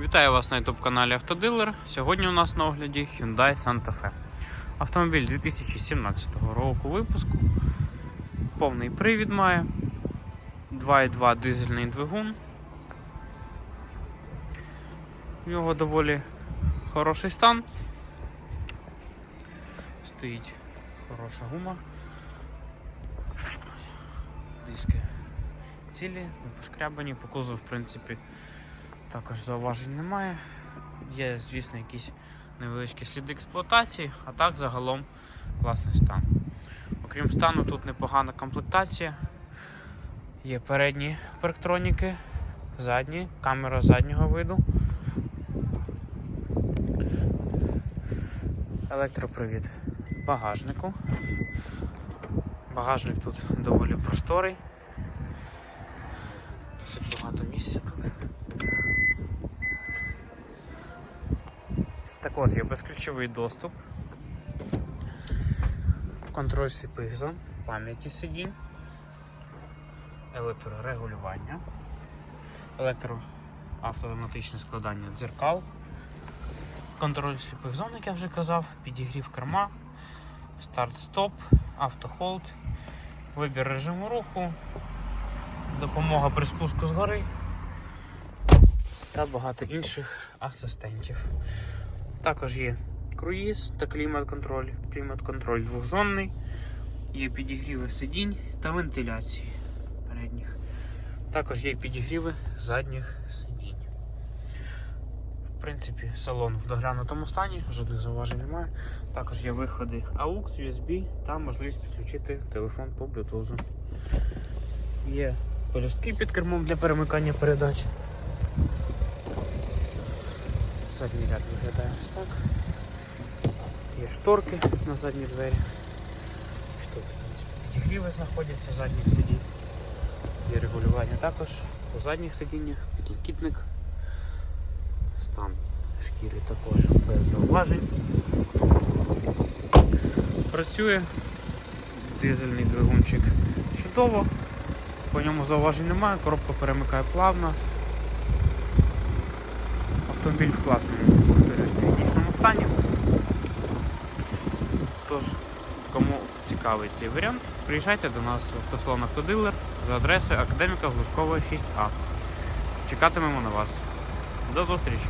Вітаю вас на youtube каналі Автодилер. Сьогодні у нас на огляді Hyundai Santa Fe. Автомобіль 2017 року випуску. Повний привід має. 2,2 дизельний двигун. У нього доволі хороший стан. Стоїть хороша гума. Диски цілі, не пошкрябані, по кузову, в принципі, також зауважень немає. Є, звісно, якісь невеличкі сліди експлуатації, а так загалом класний стан. Окрім стану, тут непогана комплектація. Є передні парктроніки, задні, камера заднього виду. Електропривід багажнику. Багажник тут доволі просторий. Досить багато місця тут. Також є безключовий доступ, контроль сліпих зон, пам'яті сидінь, електрорегулювання, електроавтоматичне складання дзеркал, контроль сліпих зон, як я вже казав, підігрів керма, старт-стоп, автохолд, вибір режиму руху, допомога при спуску з гори та багато інших асистентів. Також є круїз та клімат-контроль. Клімат-контроль двохзонний, є підігріви сидінь та вентиляції передніх. Також є підігріви задніх сидінь. В принципі, салон в доглянутому стані, жодних зауважень немає. Також є виходи AUX, USB та можливість підключити телефон по Bluetooth. Є полюстки під кермом для перемикання передач. Задній ряд виглядає ось так. Є шторки на задні двері. Ось Тут в принципі, підігріви знаходяться задніх сидінь. Є регулювання також по задніх сидіннях, підлокітник. Стан шкіри також без зауважень. Працює дизельний двигунчик чудово, по ньому зауважень немає, коробка перемикає плавно. Автомобіль в класному повторюсь, технічному стані. Тож, кому цікавий цей варіант, приїжджайте до нас в автосалон Автодилер за адресою Академіка Глушкова 6А. Чекатимемо на вас. До зустрічі!